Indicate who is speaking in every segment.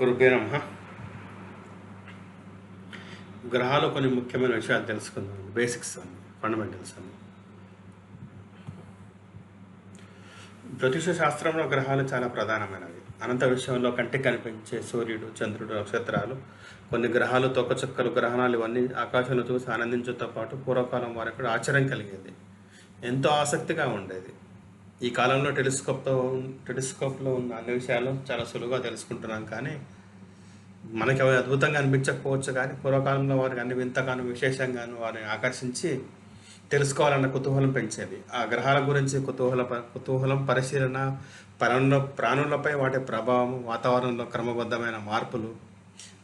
Speaker 1: గురుపే నమ. గ్రహాలు కొన్ని ముఖ్యమైన విషయాలు తెలుసుకుందాం. బేసిక్స్ అన్ని ఫండమెంటల్స్ అన్ని. జ్యోతిష శాస్త్రంలో గ్రహాలు చాలా ప్రధానమైనవి. అనంత విషయంలో కంటికి కనిపించే సూర్యుడు చంద్రుడు నక్షత్రాలు కొన్ని గ్రహాలు తొక్కచుక్కలు గ్రహణాలు ఇవన్నీ ఆకాశంలో చూసి ఆనందించడంతో పాటు పూర్వకాలం వారికి కూడా ఆశ్చర్యం కలిగేది. ఎంతో ఆసక్తిగా ఉండేది. ఈ కాలంలో టెలిస్కోప్తో టెలిస్కోప్లో ఉన్న అన్ని విషయాలు చాలా సులువుగా తెలుసుకుంటున్నాం కానీ మనకి అవి అద్భుతంగా అనిపించకపోవచ్చు కానీ పూర్వకాలంలో వారికి అన్ని వింతగాను విశేషంగాను వారిని ఆకర్షించి తెలుసుకోవాలన్న కుతూహలం పెంచేది ఆ గ్రహాల గురించి కుతూహల కుతూహలం పరిశీలన ప్రాణుల ప్రాణులపై వాటి ప్రభావం వాతావరణంలో క్రమబద్ధమైన మార్పులు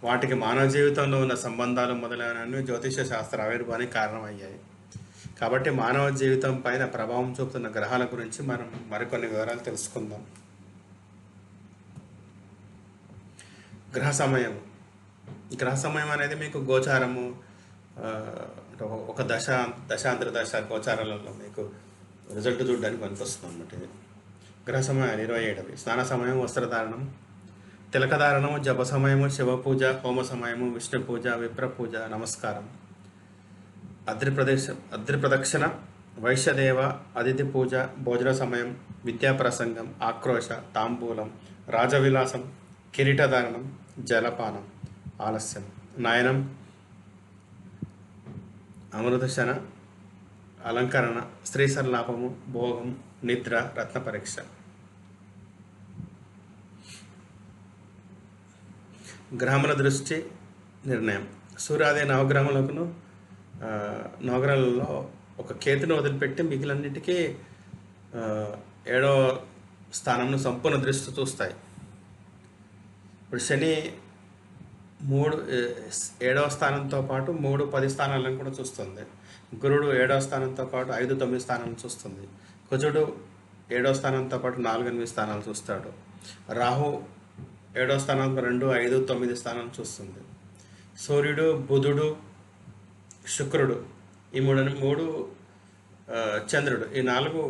Speaker 1: వాటికి మానవ జీవితంలో ఉన్న సంబంధాలు మొదలైనవి జ్యోతిష శాస్త్ర ఆవిర్భావానికి కారణమయ్యాయి. కాబట్టి మానవ జీవితం పైన ప్రభావం చూపుతున్న గ్రహాల గురించి మనం మరికొన్ని వివరాలు తెలుసుకుందాం. గ్రహ సమయం. గ్రహ సమయం అనేది మీకు గోచారము ఒక- ఒక దశ దశాంతర దశ గోచారాలలో మీకు రిజల్ట్ చూడడానికి పనికొస్తుంది అనమాట ఇది. గ్రహ సమయాలు ఇరవై ఏడవి. స్నాన సమయం వస్త్రధారణం తిలకధారణము జప సమయము శివ పూజ హోమ సమయము విష్ణు పూజ విప్ర పూజ నమస్కారం. అద్రి అద్రిప్రదక్షిణ అద్రి వైశ్యదేవ అతిథి పూజ భోజన సమయం విద్యా ప్రసంగం ఆక్రోశ తాంబూలం రాజవిలాసం కిరీటధారణం జలపానం ఆలస్యం నయనం అమృతశన అలంకరణ స్త్రీ సల్లాపము భోగం నిద్ర రత్న పరీక్ష. గ్రహముల దృష్టి నిర్ణయం. సూర్యాది నవగ్రహములకును ఆ, ఒక కేతును వదిలిపెట్టి మిగిలినన్నిటికీ ఏడో స్థానంను సంపూర్ణ దృష్టి చూస్తాయి ఇప్పుడు శని మూడు ఏడవ స్థానంతో పాటు మూడు పది స్థానాలను కూడా చూస్తుంది. గురుడు ఏడవ స్థానంతో పాటు ఐదు తొమ్మిది స్థానాలను చూస్తుంది. కుజుడు ఏడవ స్థానంతో పాటు నాలుగు ఎనిమిది స్థానాలు చూస్తాడు. రాహు ఏడవ స్థానంతో రెండు ఐదు తొమ్మిది స్థానాలు చూస్తుంది. సూర్యుడు బుధుడు శుక్రుడు. ఈ మూడు మూడు చంద్రుడు. ఈ నాలుగు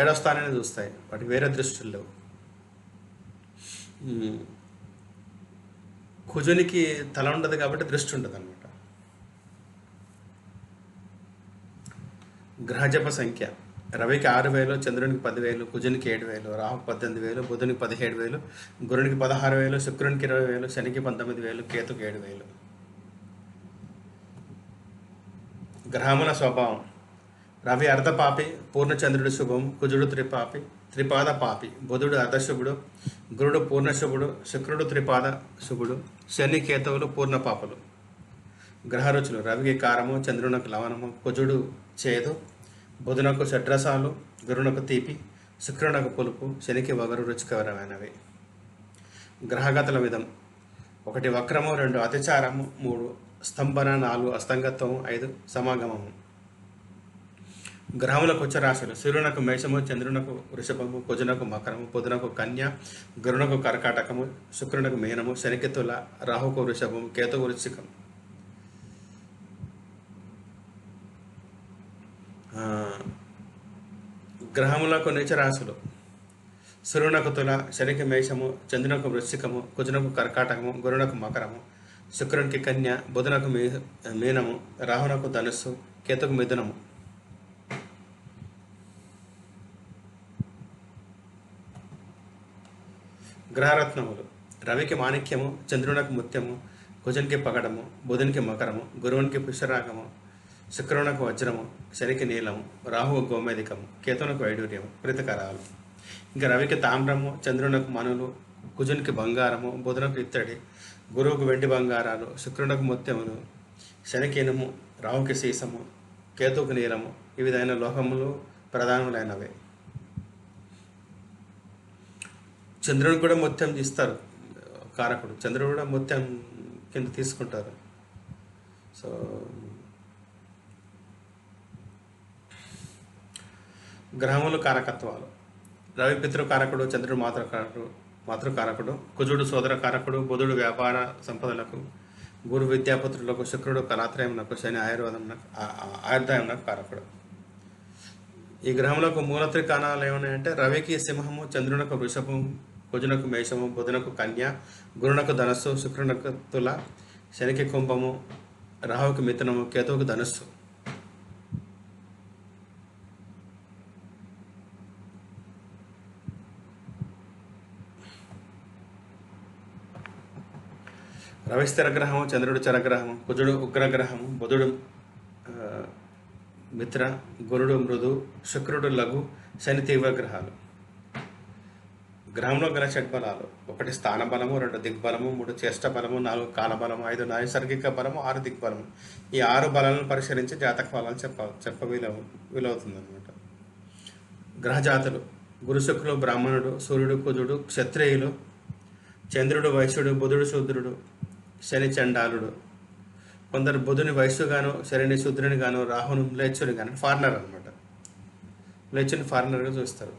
Speaker 1: ఏడో స్థానాన్ని చూస్తాయి. వాటికి వేరే దృష్టిలో లేవు. కుజునికి తల ఉండదు కాబట్టి దృష్టి ఉండదు అనమాట గ్రహజప సంఖ్య. రవికి ఆరు వేలు చంద్రునికి పదివేలు కుజునికి ఏడు వేలు రాహుకి పద్దెనిమిది వేలు బుధునికి పదిహేడు వేలు గురునికి పదహారు వేలు శుక్రునికి ఇరవై వేలు శనికి పంతొమ్మిది వేలు కేతుకి ఏడు వేలు. గ్రహముల స్వభావం. రవి అర్ధపాపి పూర్ణచంద్రుడు శుభం కుజుడు త్రిపాపి త్రిపాద పాపి బుధుడు అర్ధశుభుడు గురుడు పూర్ణశుభుడు శుక్రుడు త్రిపాద శుభుడు శని కేతువులు పూర్ణ పాపలు. గ్రహ రుచులు రవికి కారము చంద్రునకు లవణము కుజుడు చేదు బుధునకు షడ్రసాలు గురునకు తీపి శుక్రునకు పులుపు శనికి వగరు రుచికరమైనవి. గ్రహగతుల విధం. ఒకటి వక్రము రెండు అతిచారము మూడు స్తంభన నాలుగు అస్తంగత్వము ఐదు సమాగమము గ్రహములకు ఉచ్చరాశులు సూర్యునకు మేషము చంద్రునకు వృషభము కుజునకు మకరము బుధునకు కన్య గురునకు కర్కాటకము శుక్రునకు మీనము శనికితుల రాహుకు వృషభము కేతు వృశ్చికం. ఆ, గ్రహములకు నీచరాశులు సూర్యునకు తుల శనికి మేషము చంద్రునకు వృశ్చికము కుజునకు కర్కాటకము గురునకు మకరము శుక్రునికి కన్య బుధునకు మీ మీనము రాహునకు ధనుస్సు కేతుకు మిథునము. గ్రహరత్నములు. రవికి మాణిక్యము చంద్రునకు ముత్యము కుజునికి పగడము బుధునికి మకరము గురువునికి పుష్యరాగము శుక్రునకు వజ్రము శనికి నీలము రాహువు గోమేధికము కేతునకు వైడూర్యము ప్రీతకరాలు ఇంకా రవికి తామ్రము చంద్రునకు మనులు కుజునికి బంగారము బుధునకు ఇత్తడి గురువుకు వెండి బంగారాలు శుక్రునకు ముత్యములు శనికినము రాహుకి సీసము కేతువుకు నీలము ఈ విధమైన లోహములు ప్రధానములైనవి. చంద్రుడు కూడా ముత్యం ఇస్తారు కారకుడు. చంద్రుడు కూడా ముత్యం కింద తీసుకుంటారు. సో గ్రహములు కారకత్వాలు. రవి పితృకారకుడు చంద్రుడు మాతృకారకుడు మాతృకారకుడు కుజుడు సోదర కారకుడు బుధుడు వ్యాపార సంపదలకు గురు విద్యాపుత్రులకు శుక్రుడు కళాత్రయమునకు శని ఆయుర్వేదమునకు ఆయుర్దాయమునకు కారకుడు. ఈ గ్రహములకు మూలత్రికాణాలు ఏమన్నాయంటే రవికి సింహము చంద్రునకు వృషభం కుజునకు మేషము బుధునకు కన్య గురునకు ధనస్సు శుక్రునకు తుల శనికి కుంభము రాహుకి మిథునము కేతువుకు ధనస్సు. రవి స్థిరగ్రహము చంద్రుడు చరగ్రహము కుజుడు ఉగ్రగ్రహము బుధుడు మిత్ర గురుడు మృదు శుక్రుడు లఘు శని తీవ్ర గ్రహాలు. గ్రహంలో గల షడ్బలాలు ఒకటి స్థాన బలము రెండు దిగ్బలము మూడు చేష్ట బలము నాలుగు కాలబలము ఐదు నైసర్గిక బలము ఆరు దిగ్బలము. ఈ ఆరు బలాలను పరిశీలించి జాతక ఫలాలు చెప్ప చెప్ప వీలవు వీలవుతుంది అనమాట గ్రహజాతులు గురు శుక్రుడు బ్రాహ్మణుడు సూర్యుడు కుజుడు క్షత్రియులు చంద్రుడు వైశ్యుడు బుధుడు శూద్రుడు శని చండాలుడు కొందరు బుధుని వయస్సుగాను శనిని శుద్రుని గాను రాహుని మ్లేచ్చుని గాను ఫారినర్ అనమాట మ్లేచ్చుని ఫారినర్గా చూస్తారు.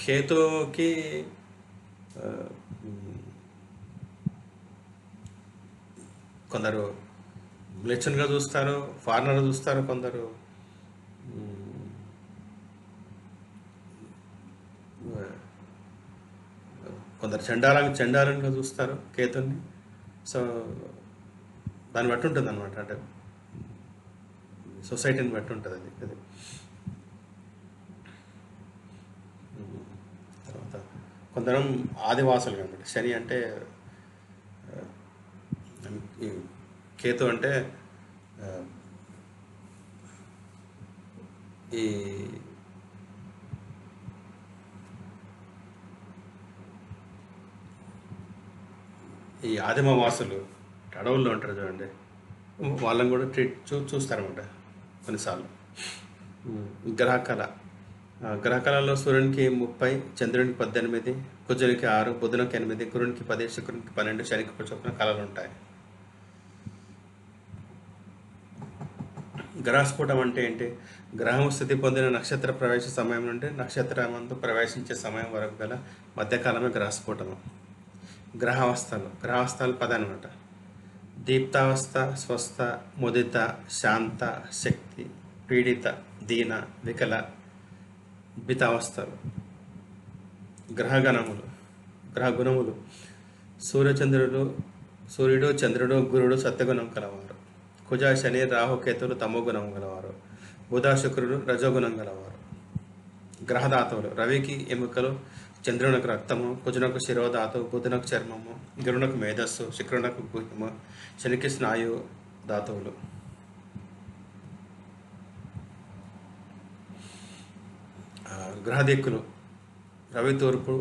Speaker 1: కేతుకి కొందరు మ్లేచ్చునిగా చూస్తారు ఫారినర్ చూస్తారు కొందరు. కొందరు చండాలంగా చండాలంగా చూస్తారు కేతుని. సో దాన్ని బట్టి ఉంటుంది అనమాట అంటే సొసైటీని బట్టి ఉంటుంది అది అది. తర్వాత కొందరం ఆదివాసులు అనమాట శని అంటే ఈ కేతు అంటే ఈ ఈ ఆదిమవాసులు అడవుల్లో ఉంటారు చూడండి. వాళ్ళని కూడా ట్రీట్ చూ చూస్తారన్నమాట. కొన్నిసార్లు. గ్రహకళ. గ్రహకళలో సూర్యునికి ముప్పై చంద్రునికి పద్దెనిమిది కుజునికి ఆరు బుధునికి ఎనిమిది గురునికి పది శుక్రునికి పన్నెండు శనికి చొప్పున కళలు ఉంటాయి. గ్రహస్ఫుటం అంటే ఏంటి? గ్రహం స్థితి పొందిన నక్షత్ర ప్రవేశ సమయం నుండి నక్షత్రమందు ప్రవేశించే సమయం వరకు గల మధ్యకాలమే గ్రహస్ఫుటము. గ్రహావస్థలు గ్రహావస్థలు పద అనమాట దీప్తావస్థ స్వస్థ ముదిత శాంత శక్తి పీడిత దీన వికల బితావస్థలు గ్రహగణములు గ్రహగుణములు. సూర్యచంద్రుడు సూర్యుడు చంద్రుడు గురుడు సత్యగుణం కలవారు. కుజ శని రాహు కేతులు తమో గుణం గలవారు. బుధ శుక్రుడు రజోగుణం గలవారు. గ్రహదాతవులు రవికి ఎముకలు చంద్రునకు రక్తము కుజునకు శిరోధాతు బుధునకు చర్మము గురునకు మేధస్సు శుక్రునకు గుహ్యము శనికి స్నాయు ధాతువులు గ్రహదిక్కులు రవి తూర్పు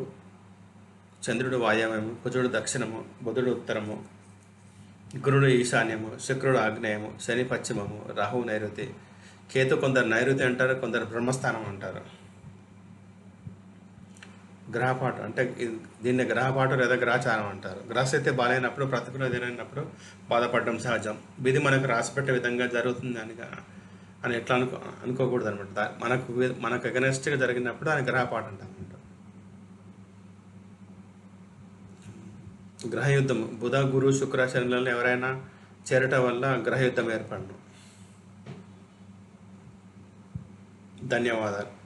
Speaker 1: చంద్రుడు వాయవ్యము కుజుడు దక్షిణము బుధుడు ఉత్తరము గురుడు ఈశాన్యము శుక్రుడు ఆగ్నేయము శని పశ్చిమము రాహు నైరుతి కేతు కొందరు నైరుతి అంటారు కొందరు బ్రహ్మస్థానం అంటారు. గ్రహపాఠం అంటే దీన్ని గ్రహపాఠం లేదా గ్రహచారం అంటారు. గ్రహస్థితి బాగాలేనప్పుడు ప్రతికూల ఎదురైనప్పుడు బాధపడడం సహజం. విధి మనకు రాసిపెట్టే విధంగా జరుగుతుంది అని అని ఎట్లా అనుకో అనుకోకూడదు అనమాట మనకు మనకు అగనెస్ట్గా జరిగినప్పుడు దాని గ్రహపాఠం అంటాం. అనమాట గ్రహయుద్ధం. బుధ గురు శుక్ర శనిలలో ఎవరైనా చేరటం వల్ల గ్రహయుద్ధం ఏర్పడను. ధన్యవాదాలు.